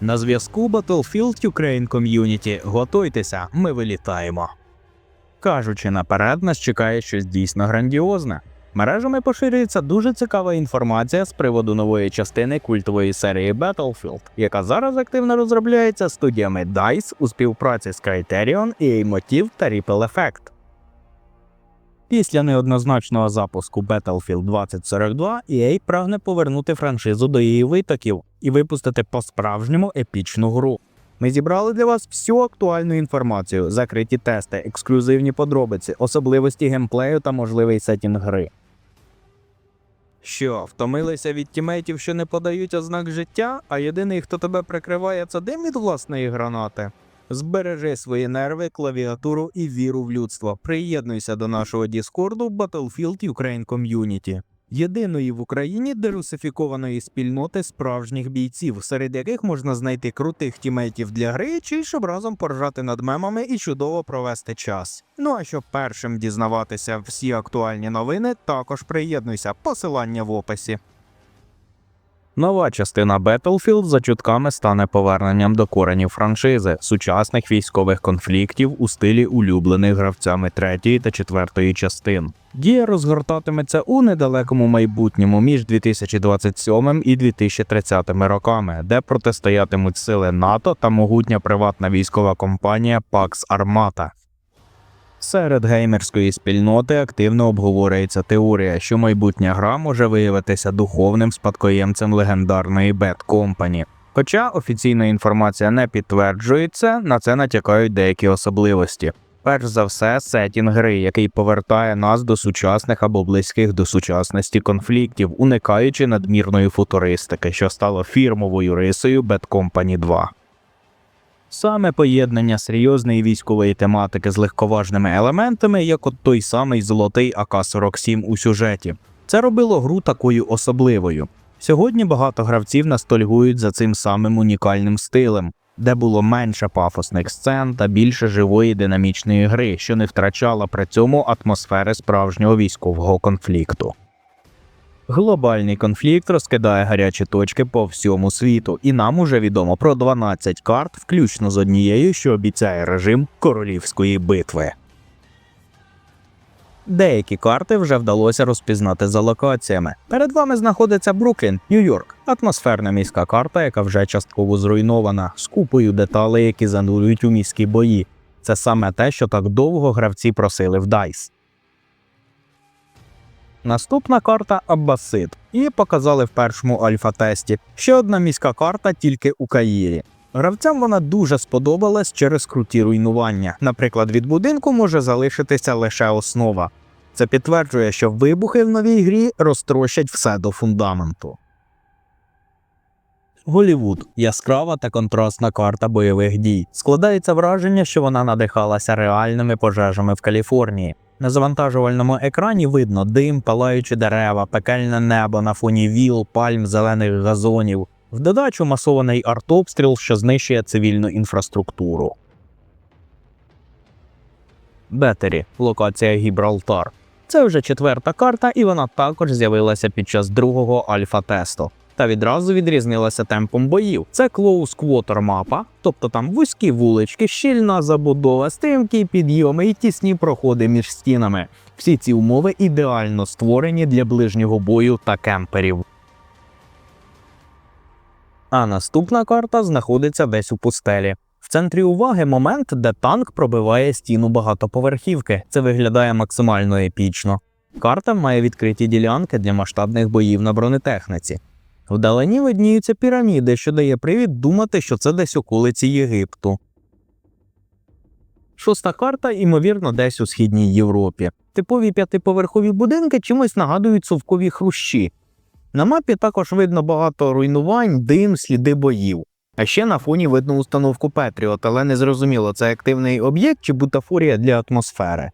На зв'язку Battlefield Ukraine Community. Готуйтеся, ми вилітаємо. Кажучи наперед, нас чекає щось дійсно грандіозне. Мережами поширюється дуже цікава інформація з приводу нової частини культової серії Battlefield, яка зараз активно розробляється студіями DICE у співпраці з Criterion, EA Motive та Ripple Effect. Після неоднозначного запуску Battlefield 2042 EA прагне повернути франшизу до її витоків і випустити по-справжньому епічну гру. Ми зібрали для вас всю актуальну інформацію, закриті тести, ексклюзивні подробиці, особливості геймплею та можливий сетінг гри. Що, втомилися від тімейтів, що не подають ознак життя, а єдиний, хто тебе прикриває, це дим від власної гранати? Збережи свої нерви, клавіатуру і віру в людство. Приєднуйся до нашого Діскорду Battlefield Ukraine Community. Єдиної в Україні дерусифікованої спільноти справжніх бійців, серед яких можна знайти крутих тімейтів для гри, чи щоб разом поржати над мемами і чудово провести час. Ну а щоб першим дізнаватися всі актуальні новини, також приєднуйся, посилання в описі. Нова частина Battlefield за чутками стане поверненням до коренів франшизи, сучасних військових конфліктів у стилі улюблених гравцями третьої та четвертої частин. Дія розгортатиметься у недалекому майбутньому між 2027 і 2030 роками, де протистоятимуть сили НАТО та могутня приватна військова компанія Pax Armata. Серед геймерської спільноти активно обговорюється теорія, що майбутня гра може виявитися духовним спадкоємцем легендарної Bad Company. Хоча офіційна інформація не підтверджується, на це натякають деякі особливості. Перш за все, сетінг гри, який повертає нас до сучасних або близьких до сучасності конфліктів, уникаючи надмірної футуристики, що стало фірмовою рисою Bad Company 2. Саме поєднання серйозної військової тематики з легковажними елементами, як от той самий золотий АК-47 у сюжеті, це робило гру такою особливою. Сьогодні багато гравців ностальгують за цим самим унікальним стилем, де було менше пафосних сцен та більше живої динамічної гри, що не втрачала при цьому атмосфери справжнього військового конфлікту. Глобальний конфлікт розкидає гарячі точки по всьому світу, і нам уже відомо про 12 карт, включно з однією, що обіцяє режим королівської битви. Деякі карти вже вдалося розпізнати за локаціями. Перед вами знаходиться Бруклін, Нью-Йорк, атмосферна міська карта, яка вже частково зруйнована, з купою деталей, які занурюють у міські бої. Це саме те, що так довго гравці просили в DICE. Наступна карта Аббасид. Її показали в першому альфа-тесті. Ще одна міська карта тільки у Каїрі. Гравцям вона дуже сподобалась через круті руйнування. Наприклад, від будинку може залишитися лише основа. Це підтверджує, що вибухи в новій грі розтрощать все до фундаменту. Голівуд яскрава та контрастна карта бойових дій. Складається враження, що вона надихалася реальними пожежами в Каліфорнії. На завантажувальному екрані видно дим, палаючі дерева, пекельне небо на фоні віл, пальм, зелених газонів. В додачу масований артобстріл, що знищує цивільну інфраструктуру. Бетері локація Гібралтар. Це вже четверта карта, і вона також з'явилася під час другого альфа-тесту. Та відразу відрізнилася темпом боїв. Це Quarter мапа, тобто там вузькі вулички, щільна забудова, стрімкі підйоми і тісні проходи між стінами. Всі ці умови ідеально створені для ближнього бою та кемперів. А наступна карта знаходиться десь у пустелі. В центрі уваги момент, де танк пробиває стіну багатоповерхівки. Це виглядає максимально епічно. Карта має відкриті ділянки для масштабних боїв на бронетехніці. Вдалині видніються піраміди, що дає привід думати, що це десь околиці Єгипту. Шоста карта, ймовірно, десь у східній Європі. Типові п'ятиповерхові будинки чимось нагадують совкові хрущі. На мапі також видно багато руйнувань, дим, сліди боїв. А ще на фоні видно установку Петріот, але не зрозуміло, це активний об'єкт чи бутафорія для атмосфери.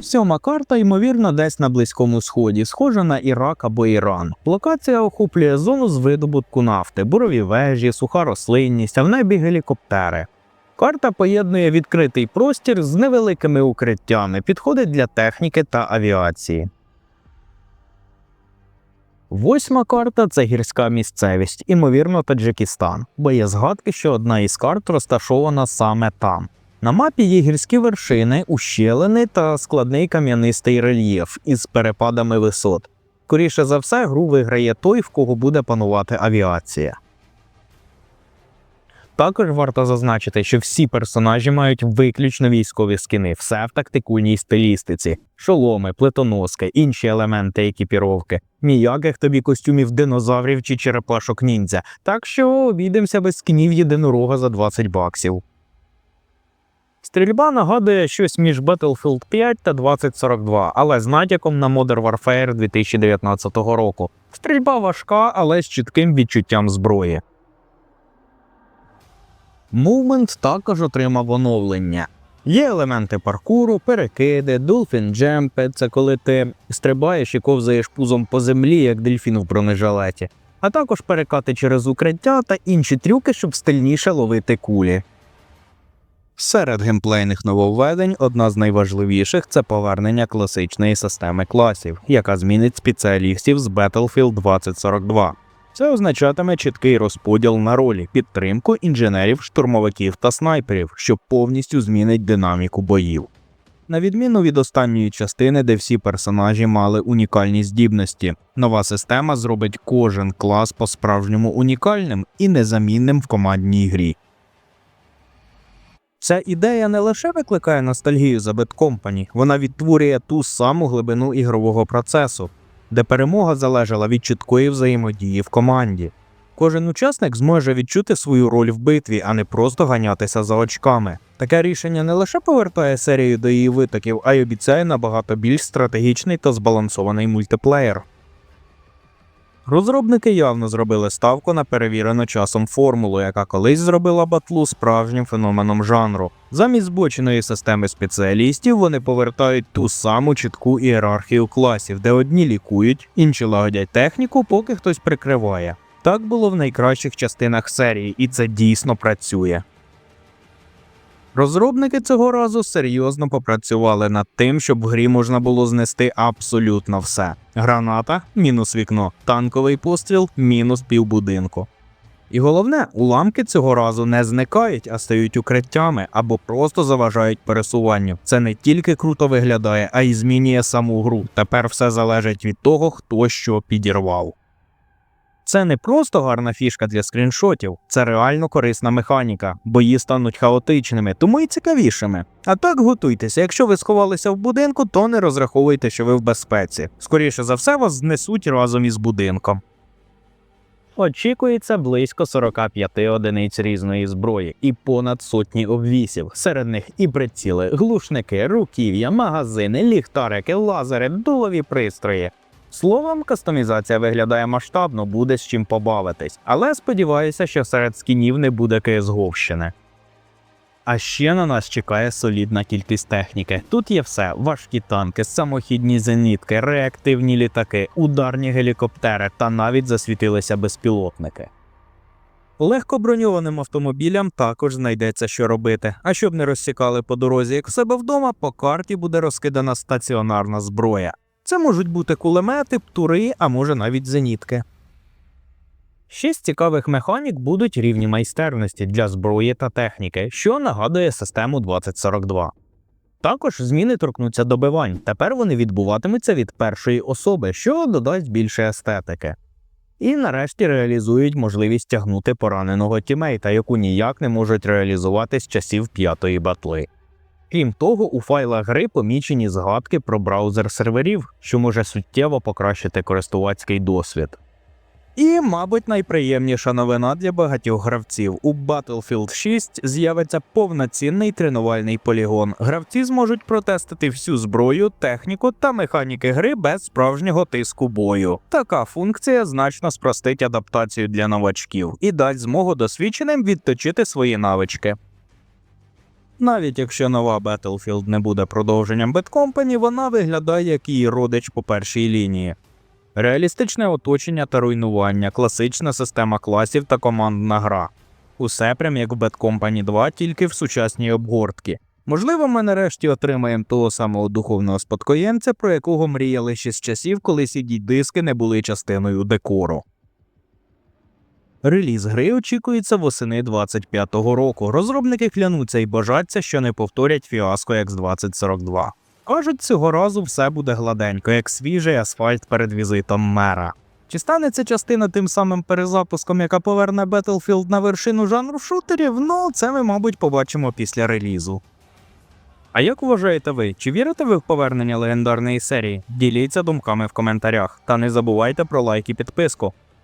Сьома карта, ймовірно, десь на Близькому Сході, схожа на Ірак або Іран. Локація охоплює зону з видобутку нафти, бурові вежі, суха рослинність, а в небі гелікоптери. Карта поєднує відкритий простір з невеликими укриттями, підходить для техніки та авіації. Восьма карта це гірська місцевість, імовірно, Таджикистан, бо є згадки, що одна із карт розташована саме там. На мапі є гірські вершини, ущелини та складний кам'янистий рельєф із перепадами висот. Скоріше за все, гру виграє той, в кого буде панувати авіація. Також варто зазначити, що всі персонажі мають виключно військові скини, все в тактикульній стилістиці, шоломи, плитоноски, інші елементи екіпіровки, ніяких тобі костюмів динозаврів чи черепашок ніндзя, так що обійдемося без скінів єдинорога за 20 баксів. Стрільба нагадує щось між Battlefield 5 та 2042, але з натяком на Modern Warfare 2019 року. Стрільба важка, але з чітким відчуттям зброї. Movement також отримав оновлення. Є елементи паркуру, перекиди, Dolphin Jump – це коли ти стрибаєш і ковзаєш пузом по землі, як дельфін в бронежилеті, а також перекати через укриття та інші трюки, щоб стильніше ловити кулі. Серед геймплейних нововведень одна з найважливіших це повернення класичної системи класів, яка змінить спеціалістів з Battlefield 2042. Це означатиме чіткий розподіл на ролі, підтримку інженерів, штурмовиків та снайперів, що повністю змінить динаміку боїв. На відміну від останньої частини, де всі персонажі мали унікальні здібності, нова система зробить кожен клас по-справжньому унікальним і незамінним в командній грі. Ця ідея не лише викликає ностальгію за Company, вона відтворює ту саму глибину ігрового процесу, де перемога залежала від чіткої взаємодії в команді. Кожен учасник зможе відчути свою роль в битві, а не просто ганятися за очками. Таке рішення не лише повертає серію до її витоків, а й обіцяє набагато більш стратегічний та збалансований мультиплеєр. Розробники явно зробили ставку на перевірену часом формулу, яка колись зробила батлу справжнім феноменом жанру. Замість збоченої системи спеціалістів вони повертають ту саму чітку ієрархію класів, де одні лікують, інші лагодять техніку, поки хтось прикриває. Так було в найкращих частинах серії, і це дійсно працює. Розробники цього разу серйозно попрацювали над тим, щоб в грі можна було знести абсолютно все: граната мінус вікно, танковий постріл мінус півбудинку. І головне, уламки цього разу не зникають, а стають укриттями або просто заважають пересуванню. Це не тільки круто виглядає, а й змінює саму гру. Тепер все залежить від того, хто що підірвав. Це не просто гарна фішка для скріншотів, це реально корисна механіка. Бої стануть хаотичними, тому і цікавішими. А так готуйтеся, якщо ви сховалися в будинку, то не розраховуйте, що ви в безпеці. Скоріше за все, вас знесуть разом із будинком. Очікується близько 45 одиниць різної зброї і понад сотні обвісів. Серед них і приціли, глушники, руків'я, магазини, ліхтарики, лазери, дулові пристрої. Словом, кастомізація виглядає масштабно, буде з чим побавитись, але сподіваюся, що серед скінів не буде КСГовщини. А ще на нас чекає солідна кількість техніки. Тут є все: важкі танки, самохідні зенітки, реактивні літаки, ударні гелікоптери та навіть засвітилися безпілотники. Легко броньованим автомобілям також знайдеться що робити. А щоб не розсікали по дорозі, як в себе вдома, по карті буде розкидана стаціонарна зброя. Це можуть бути кулемети, птури, а може навіть зенітки. З цікавих механік будуть рівні майстерності для зброї та техніки, що нагадує систему 2042. Також зміни торкнуться добивань. Тепер вони відбуватимуться від першої особи, що додасть більше естетики. І нарешті реалізують можливість тягнути пораненого тімейта, яку ніяк не можуть реалізувати з часів п'ятої батли. Крім того, у файлах гри помічені згадки про браузер серверів, що може суттєво покращити користувацький досвід. І, мабуть, найприємніша новина для багатьох гравців. У Battlefield 6 з'явиться повноцінний тренувальний полігон. Гравці зможуть протестити всю зброю, техніку та механіки гри без справжнього тиску бою. Така функція значно спростить адаптацію для новачків і дасть змогу досвідченим відточити свої навички. Навіть якщо нова Battlefield не буде продовженням Company, вона виглядає як її родич по першій лінії. Реалістичне оточення та руйнування, класична система класів та командна гра. Усе прям як в Bad Company 2, тільки в сучасній обгортці. Можливо, ми нарешті отримаємо того самого духовного спадкоємця, про якого мріяли ще з часів, коли cd диски не були частиною декору. Реліз гри очікується восени 25-го року. Розробники клянуться і бажаться, що не повторять фіаско X2042. Кажуть, цього разу все буде гладенько, як свіжий асфальт перед візитом мера. Чи стане ця частина тим самим перезапуском, яка поверне Battlefield на вершину жанру шутерів? Ну, це ми, мабуть, побачимо після релізу. А як вважаєте ви, чи вірите ви в повернення легендарної серії? Діліться думками в коментарях та не забувайте про лайк і підписку.